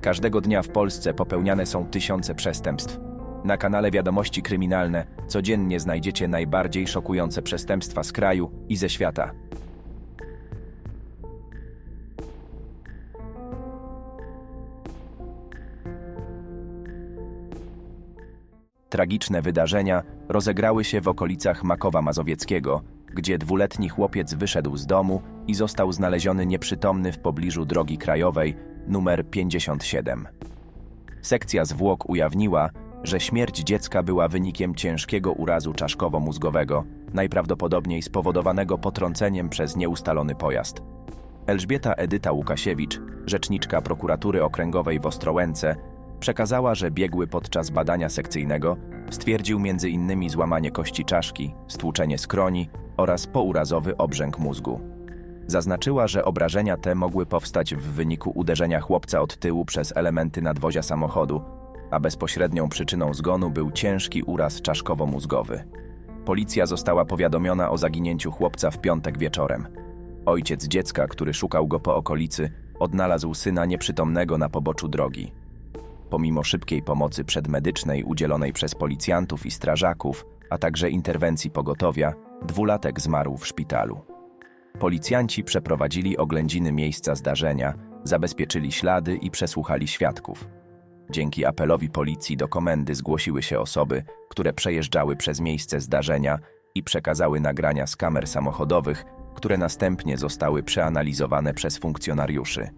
Każdego dnia w Polsce popełniane są tysiące przestępstw. Na kanale Wiadomości Kryminalne codziennie znajdziecie najbardziej szokujące przestępstwa z kraju i ze świata. Tragiczne wydarzenia rozegrały się w okolicach Makowa Mazowieckiego, gdzie dwuletni chłopiec wyszedł z domu i został znaleziony nieprzytomny w pobliżu drogi krajowej numer 57. Sekcja zwłok ujawniła, że śmierć dziecka była wynikiem ciężkiego urazu czaszkowo-mózgowego, najprawdopodobniej spowodowanego potrąceniem przez nieustalony pojazd. Elżbieta Edyta Łukasiewicz, rzeczniczka prokuratury okręgowej w Ostrołęce, przekazała, że biegły podczas badania sekcyjnego stwierdził m.in. złamanie kości czaszki, stłuczenie skroni oraz pourazowy obrzęk mózgu. Zaznaczyła, że obrażenia te mogły powstać w wyniku uderzenia chłopca od tyłu przez elementy nadwozia samochodu, a bezpośrednią przyczyną zgonu był ciężki uraz czaszkowo-mózgowy. Policja została powiadomiona o zaginięciu chłopca w piątek wieczorem. Ojciec dziecka, który szukał go po okolicy, odnalazł syna nieprzytomnego na poboczu drogi. Pomimo szybkiej pomocy przedmedycznej udzielonej przez policjantów i strażaków, a także interwencji pogotowia, dwulatek zmarł w szpitalu. Policjanci przeprowadzili oględziny miejsca zdarzenia, zabezpieczyli ślady i przesłuchali świadków. Dzięki apelowi policji do komendy zgłosiły się osoby, które przejeżdżały przez miejsce zdarzenia i przekazały nagrania z kamer samochodowych, które następnie zostały przeanalizowane przez funkcjonariuszy.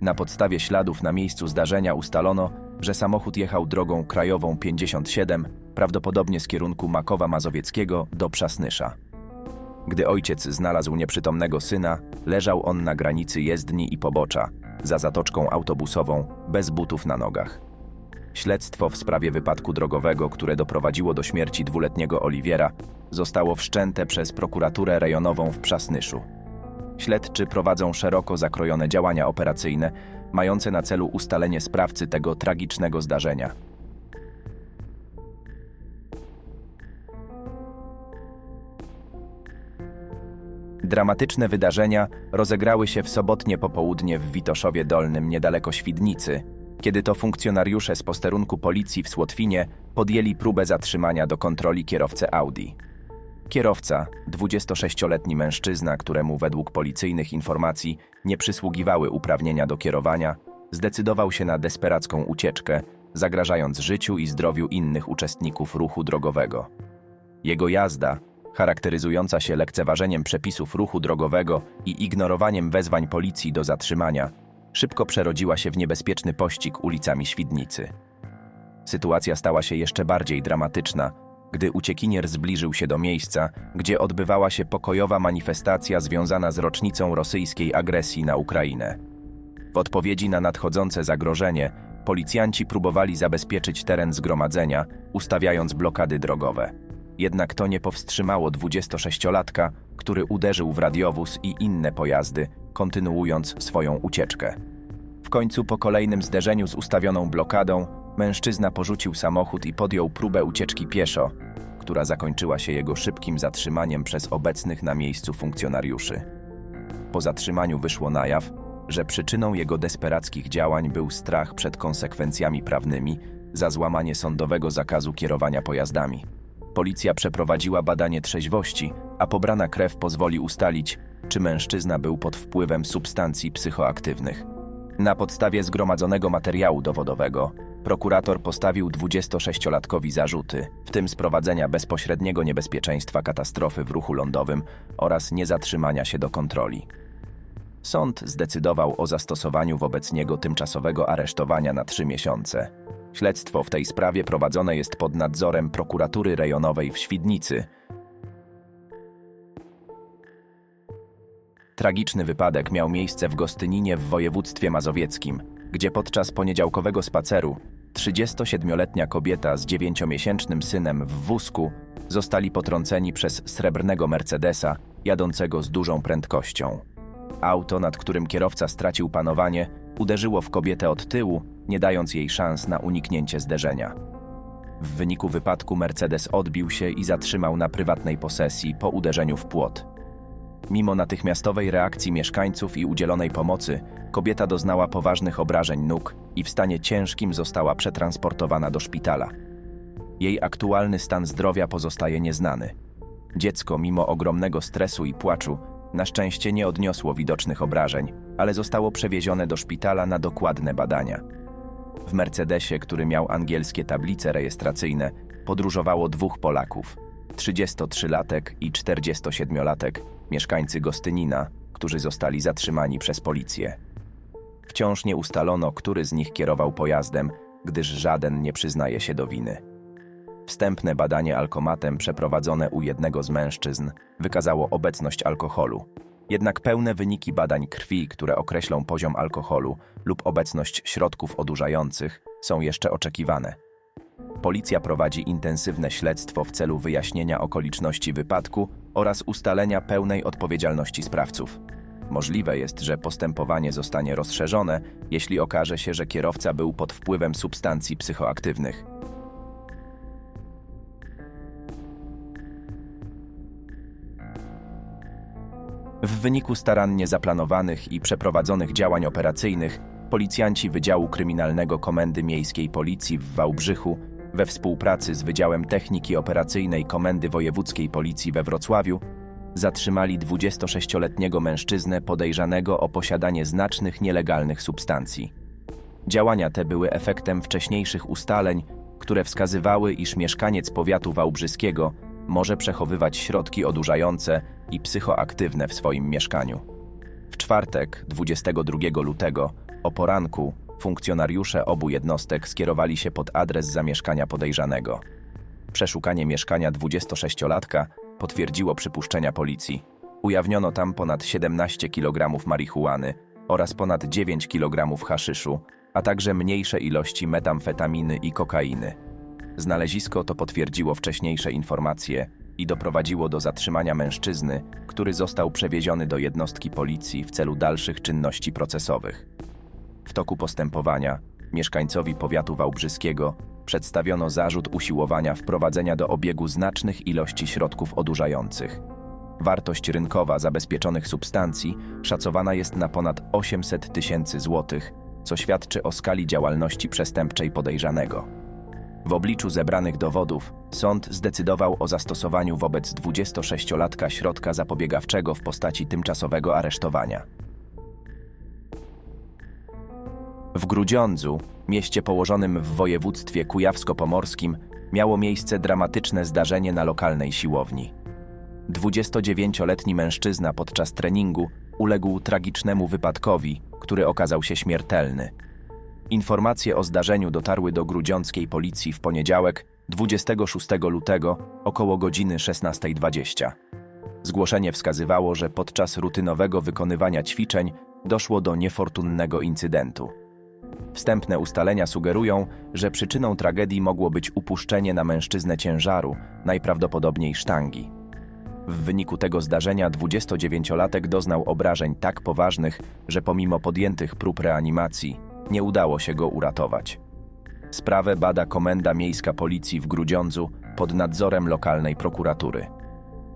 Na podstawie śladów na miejscu zdarzenia ustalono, że samochód jechał drogą krajową 57, prawdopodobnie z kierunku Makowa Mazowieckiego do Przasnysza. Gdy ojciec znalazł nieprzytomnego syna, leżał on na granicy jezdni i pobocza, za zatoczką autobusową, bez butów na nogach. Śledztwo w sprawie wypadku drogowego, które doprowadziło do śmierci dwuletniego Oliwiera, zostało wszczęte przez prokuraturę rejonową w Przasnyszu. Śledczy prowadzą szeroko zakrojone działania operacyjne, mające na celu ustalenie sprawcy tego tragicznego zdarzenia. Dramatyczne wydarzenia rozegrały się w sobotnie popołudnie w Witoszowie Dolnym niedaleko Świdnicy, kiedy to funkcjonariusze z posterunku policji w Słotwinie podjęli próbę zatrzymania do kontroli kierowcę Audi. Kierowca, 26-letni mężczyzna, któremu według policyjnych informacji nie przysługiwały uprawnienia do kierowania, zdecydował się na desperacką ucieczkę, zagrażając życiu i zdrowiu innych uczestników ruchu drogowego. Jego jazda, charakteryzująca się lekceważeniem przepisów ruchu drogowego i ignorowaniem wezwań policji do zatrzymania, szybko przerodziła się w niebezpieczny pościg ulicami Świdnicy. Sytuacja stała się jeszcze bardziej dramatyczna, gdy uciekinier zbliżył się do miejsca, gdzie odbywała się pokojowa manifestacja związana z rocznicą rosyjskiej agresji na Ukrainę. W odpowiedzi na nadchodzące zagrożenie, policjanci próbowali zabezpieczyć teren zgromadzenia, ustawiając blokady drogowe. Jednak to nie powstrzymało 26-latka, który uderzył w radiowóz i inne pojazdy, kontynuując swoją ucieczkę. W końcu po kolejnym zderzeniu z ustawioną blokadą, mężczyzna porzucił samochód i podjął próbę ucieczki pieszo, która zakończyła się jego szybkim zatrzymaniem przez obecnych na miejscu funkcjonariuszy. Po zatrzymaniu wyszło na jaw, że przyczyną jego desperackich działań był strach przed konsekwencjami prawnymi za złamanie sądowego zakazu kierowania pojazdami. Policja przeprowadziła badanie trzeźwości, a pobrana krew pozwoli ustalić, czy mężczyzna był pod wpływem substancji psychoaktywnych. Na podstawie zgromadzonego materiału dowodowego prokurator postawił 26-latkowi zarzuty, w tym sprowadzenia bezpośredniego niebezpieczeństwa katastrofy w ruchu lądowym oraz niezatrzymania się do kontroli. Sąd zdecydował o zastosowaniu wobec niego tymczasowego aresztowania na trzy miesiące. Śledztwo w tej sprawie prowadzone jest pod nadzorem prokuratury rejonowej w Świdnicy. Tragiczny wypadek miał miejsce w Gostyninie w województwie mazowieckim, gdzie podczas poniedziałkowego spaceru 37-letnia kobieta z 9-miesięcznym synem w wózku zostali potrąceni przez srebrnego Mercedesa jadącego z dużą prędkością. Auto, nad którym kierowca stracił panowanie, uderzyło w kobietę od tyłu, nie dając jej szans na uniknięcie zderzenia. W wyniku wypadku Mercedes odbił się i zatrzymał na prywatnej posesji po uderzeniu w płot. Mimo natychmiastowej reakcji mieszkańców i udzielonej pomocy, kobieta doznała poważnych obrażeń nóg i w stanie ciężkim została przetransportowana do szpitala. Jej aktualny stan zdrowia pozostaje nieznany. Dziecko, mimo ogromnego stresu i płaczu, na szczęście nie odniosło widocznych obrażeń, ale zostało przewiezione do szpitala na dokładne badania. W Mercedesie, który miał angielskie tablice rejestracyjne, podróżowało dwóch Polaków: 33-latek i 47-latek, mieszkańcy Gostynina, którzy zostali zatrzymani przez policję. Wciąż nie ustalono, który z nich kierował pojazdem, gdyż żaden nie przyznaje się do winy. Wstępne badanie alkomatem przeprowadzone u jednego z mężczyzn wykazało obecność alkoholu. Jednak pełne wyniki badań krwi, które określą poziom alkoholu lub obecność środków odurzających, są jeszcze oczekiwane. Policja prowadzi intensywne śledztwo w celu wyjaśnienia okoliczności wypadku oraz ustalenia pełnej odpowiedzialności sprawców. Możliwe jest, że postępowanie zostanie rozszerzone, jeśli okaże się, że kierowca był pod wpływem substancji psychoaktywnych. W wyniku starannie zaplanowanych i przeprowadzonych działań operacyjnych, policjanci Wydziału Kryminalnego Komendy Miejskiej Policji w Wałbrzychu, we współpracy z Wydziałem Techniki Operacyjnej Komendy Wojewódzkiej Policji we Wrocławiu, zatrzymali 26-letniego mężczyznę podejrzanego o posiadanie znacznych nielegalnych substancji. Działania te były efektem wcześniejszych ustaleń, które wskazywały, iż mieszkaniec powiatu wałbrzyskiego może przechowywać środki odurzające i psychoaktywne w swoim mieszkaniu. W czwartek, 22 lutego, o poranku, funkcjonariusze obu jednostek skierowali się pod adres zamieszkania podejrzanego. Przeszukanie mieszkania 26-latka potwierdziło przypuszczenia policji. Ujawniono tam ponad 17 kg marihuany oraz ponad 9 kg haszyszu, a także mniejsze ilości metamfetaminy i kokainy. Znalezisko to potwierdziło wcześniejsze informacje i doprowadziło do zatrzymania mężczyzny, który został przewieziony do jednostki policji w celu dalszych czynności procesowych. W toku postępowania mieszkańcowi powiatu wałbrzyskiego przedstawiono zarzut usiłowania wprowadzenia do obiegu znacznych ilości środków odurzających. Wartość rynkowa zabezpieczonych substancji szacowana jest na ponad 800 tysięcy złotych, co świadczy o skali działalności przestępczej podejrzanego. W obliczu zebranych dowodów sąd zdecydował o zastosowaniu wobec 26-latka środka zapobiegawczego w postaci tymczasowego aresztowania. W Grudziądzu, mieście położonym w województwie kujawsko-pomorskim, miało miejsce dramatyczne zdarzenie na lokalnej siłowni. 29-letni mężczyzna podczas treningu uległ tragicznemu wypadkowi, który okazał się śmiertelny. Informacje o zdarzeniu dotarły do grudziąckiej policji w poniedziałek, 26 lutego, około godziny 16.20. Zgłoszenie wskazywało, że podczas rutynowego wykonywania ćwiczeń doszło do niefortunnego incydentu. Wstępne ustalenia sugerują, że przyczyną tragedii mogło być upuszczenie na mężczyznę ciężaru, najprawdopodobniej sztangi. W wyniku tego zdarzenia 29-latek doznał obrażeń tak poważnych, że pomimo podjętych prób reanimacji, nie udało się go uratować. Sprawę bada Komenda Miejska Policji w Grudziądzu pod nadzorem lokalnej prokuratury.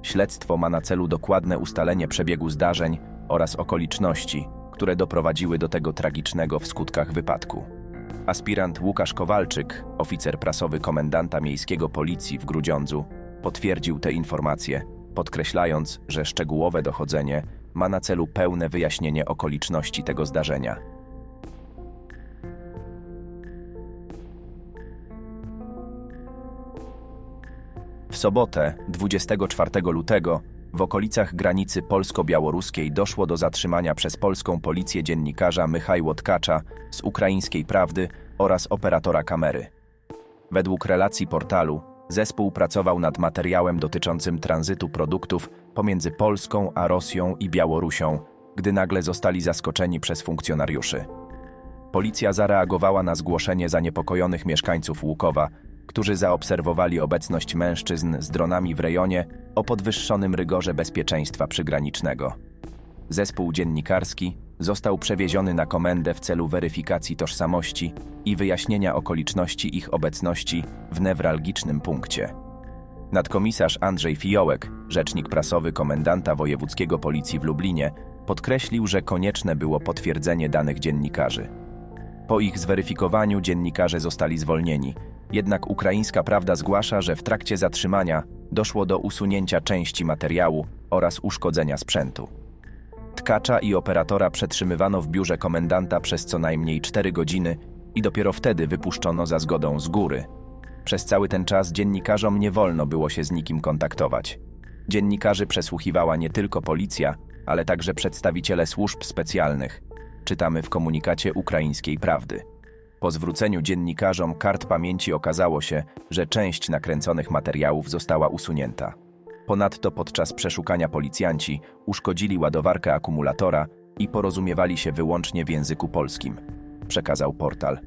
Śledztwo ma na celu dokładne ustalenie przebiegu zdarzeń oraz okoliczności, które doprowadziły do tego tragicznego w skutkach wypadku. Aspirant Łukasz Kowalczyk, oficer prasowy komendanta miejskiego policji w Grudziądzu, potwierdził te informacje, podkreślając, że szczegółowe dochodzenie ma na celu pełne wyjaśnienie okoliczności tego zdarzenia. W sobotę, 24 lutego, w okolicach granicy polsko-białoruskiej doszło do zatrzymania przez polską policję dziennikarza Michajło Tkacza z ukraińskiej prawdy oraz operatora kamery. Według relacji portalu, zespół pracował nad materiałem dotyczącym tranzytu produktów pomiędzy Polską a Rosją i Białorusią, gdy nagle zostali zaskoczeni przez funkcjonariuszy. Policja zareagowała na zgłoszenie zaniepokojonych mieszkańców Łukowa, którzy zaobserwowali obecność mężczyzn z dronami w rejonie o podwyższonym rygorze bezpieczeństwa przygranicznego. Zespół dziennikarski został przewieziony na komendę w celu weryfikacji tożsamości i wyjaśnienia okoliczności ich obecności w newralgicznym punkcie. Nadkomisarz Andrzej Fiołek, rzecznik prasowy komendanta wojewódzkiego policji w Lublinie, podkreślił, że konieczne było potwierdzenie danych dziennikarzy. Po ich zweryfikowaniu dziennikarze zostali zwolnieni, jednak ukraińska prawda zgłasza, że w trakcie zatrzymania doszło do usunięcia części materiału oraz uszkodzenia sprzętu. Tkacza i operatora przetrzymywano w biurze komendanta przez co najmniej 4 godziny i dopiero wtedy wypuszczono za zgodą z góry. Przez cały ten czas dziennikarzom nie wolno było się z nikim kontaktować. Dziennikarzy przesłuchiwała nie tylko policja, ale także przedstawiciele służb specjalnych. Czytamy w komunikacie ukraińskiej prawdy. Po zwróceniu dziennikarzom kart pamięci okazało się, że część nakręconych materiałów została usunięta. Ponadto podczas przeszukania policjanci uszkodzili ładowarkę akumulatora i porozumiewali się wyłącznie w języku polskim, przekazał portal.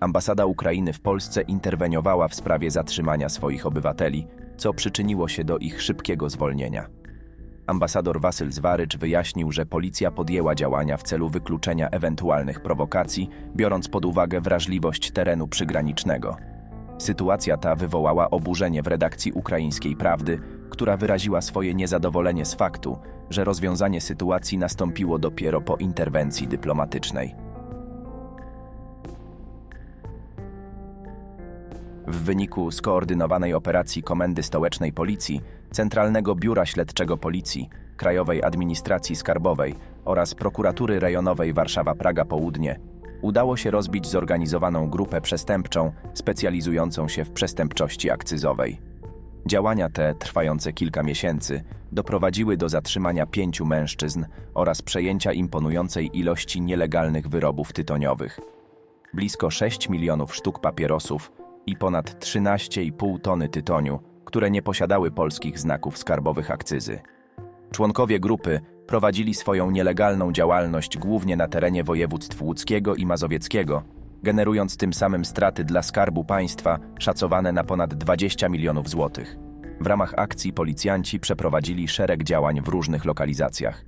Ambasada Ukrainy w Polsce interweniowała w sprawie zatrzymania swoich obywateli, co przyczyniło się do ich szybkiego zwolnienia. Ambasador Wasyl Zwarycz wyjaśnił, że policja podjęła działania w celu wykluczenia ewentualnych prowokacji, biorąc pod uwagę wrażliwość terenu przygranicznego. Sytuacja ta wywołała oburzenie w redakcji ukraińskiej Prawdy, która wyraziła swoje niezadowolenie z faktu, że rozwiązanie sytuacji nastąpiło dopiero po interwencji dyplomatycznej. W wyniku skoordynowanej operacji Komendy Stołecznej Policji, Centralnego Biura Śledczego Policji, Krajowej Administracji Skarbowej oraz Prokuratury Rejonowej Warszawa-Praga Południe udało się rozbić zorganizowaną grupę przestępczą specjalizującą się w przestępczości akcyzowej. Działania te, trwające kilka miesięcy, doprowadziły do zatrzymania pięciu mężczyzn oraz przejęcia imponującej ilości nielegalnych wyrobów tytoniowych. Blisko 6 milionów sztuk papierosów i ponad 13,5 tony tytoniu, które nie posiadały polskich znaków skarbowych akcyzy. Członkowie grupy prowadzili swoją nielegalną działalność głównie na terenie województw łódzkiego i mazowieckiego, generując tym samym straty dla skarbu państwa szacowane na ponad 20 milionów złotych. W ramach akcji policjanci przeprowadzili szereg działań w różnych lokalizacjach.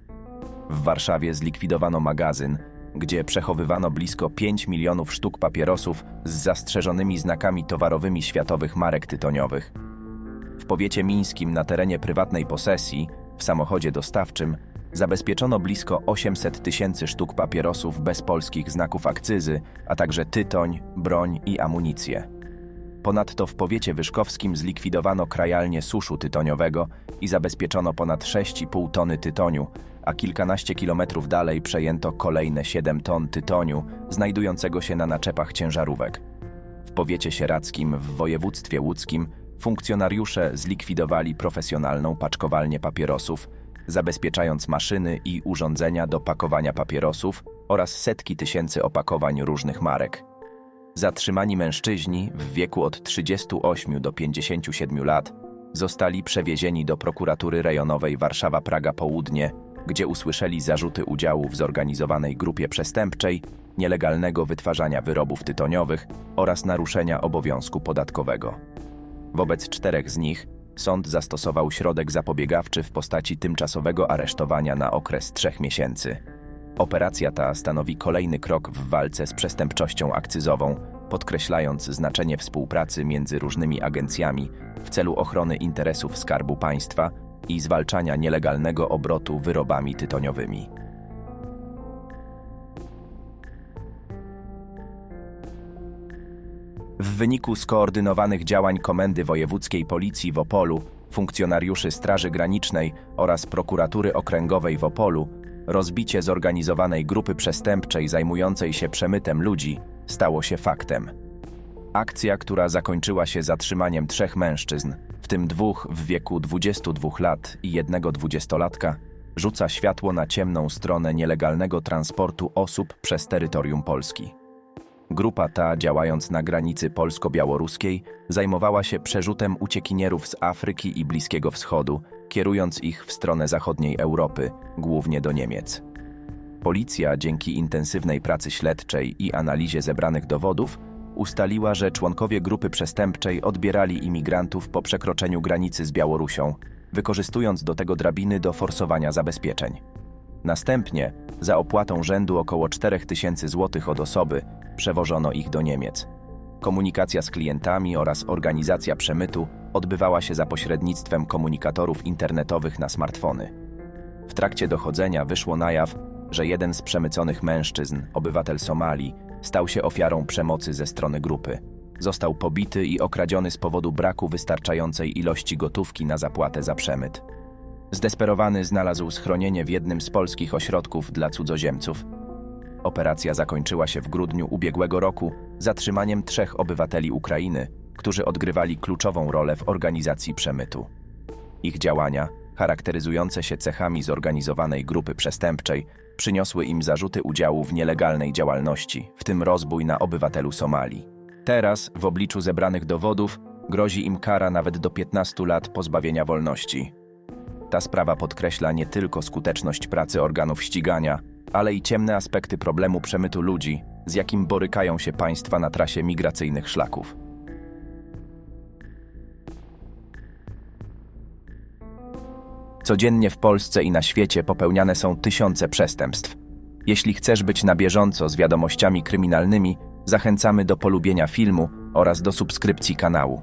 W Warszawie zlikwidowano magazyn, gdzie przechowywano blisko 5 milionów sztuk papierosów z zastrzeżonymi znakami towarowymi światowych marek tytoniowych. W powiecie mińskim na terenie prywatnej posesji, w samochodzie dostawczym, zabezpieczono blisko 800 tysięcy sztuk papierosów bez polskich znaków akcyzy, a także tytoń, broń i amunicję. Ponadto w powiecie wyszkowskim zlikwidowano krajalnię suszu tytoniowego i zabezpieczono ponad 6,5 tony tytoniu, a kilkanaście kilometrów dalej przejęto kolejne 7 ton tytoniu znajdującego się na naczepach ciężarówek. W powiecie sieradzkim w województwie łódzkim funkcjonariusze zlikwidowali profesjonalną paczkowalnię papierosów, zabezpieczając maszyny i urządzenia do pakowania papierosów oraz setki tysięcy opakowań różnych marek. Zatrzymani mężczyźni w wieku od 38 do 57 lat zostali przewiezieni do prokuratury rejonowej Warszawa-Praga Południe, gdzie usłyszeli zarzuty udziału w zorganizowanej grupie przestępczej, nielegalnego wytwarzania wyrobów tytoniowych oraz naruszenia obowiązku podatkowego. Wobec czterech z nich sąd zastosował środek zapobiegawczy w postaci tymczasowego aresztowania na okres trzech miesięcy. Operacja ta stanowi kolejny krok w walce z przestępczością akcyzową, podkreślając znaczenie współpracy między różnymi agencjami w celu ochrony interesów Skarbu Państwa i zwalczania nielegalnego obrotu wyrobami tytoniowymi. W wyniku skoordynowanych działań Komendy Wojewódzkiej Policji w Opolu, funkcjonariuszy Straży Granicznej oraz Prokuratury Okręgowej w Opolu, rozbicie zorganizowanej grupy przestępczej zajmującej się przemytem ludzi stało się faktem. Akcja, która zakończyła się zatrzymaniem trzech mężczyzn, w tym dwóch w wieku 22 lat i jednego dwudziestolatka, rzuca światło na ciemną stronę nielegalnego transportu osób przez terytorium Polski. Grupa ta, działając na granicy polsko-białoruskiej, zajmowała się przerzutem uciekinierów z Afryki i Bliskiego Wschodu, kierując ich w stronę zachodniej Europy, głównie do Niemiec. Policja, dzięki intensywnej pracy śledczej i analizie zebranych dowodów, ustaliła, że członkowie grupy przestępczej odbierali imigrantów po przekroczeniu granicy z Białorusią, wykorzystując do tego drabiny do forsowania zabezpieczeń. Następnie, za opłatą rzędu około 4000 zł od osoby, przewożono ich do Niemiec. Komunikacja z klientami oraz organizacja przemytu odbywała się za pośrednictwem komunikatorów internetowych na smartfony. W trakcie dochodzenia wyszło na jaw, że jeden z przemyconych mężczyzn, obywatel Somalii, stał się ofiarą przemocy ze strony grupy. Został pobity i okradziony z powodu braku wystarczającej ilości gotówki na zapłatę za przemyt. Zdesperowany znalazł schronienie w jednym z polskich ośrodków dla cudzoziemców. Operacja zakończyła się w grudniu ubiegłego roku zatrzymaniem trzech obywateli Ukrainy, którzy odgrywali kluczową rolę w organizacji przemytu. Ich działania, charakteryzujące się cechami zorganizowanej grupy przestępczej, przyniosły im zarzuty udziału w nielegalnej działalności, w tym rozbój na obywatelu Somalii. Teraz, w obliczu zebranych dowodów, grozi im kara nawet do 15 lat pozbawienia wolności. Ta sprawa podkreśla nie tylko skuteczność pracy organów ścigania, ale i ciemne aspekty problemu przemytu ludzi, z jakim borykają się państwa na trasie migracyjnych szlaków. Codziennie w Polsce i na świecie popełniane są tysiące przestępstw. Jeśli chcesz być na bieżąco z wiadomościami kryminalnymi, zachęcamy do polubienia filmu oraz do subskrypcji kanału.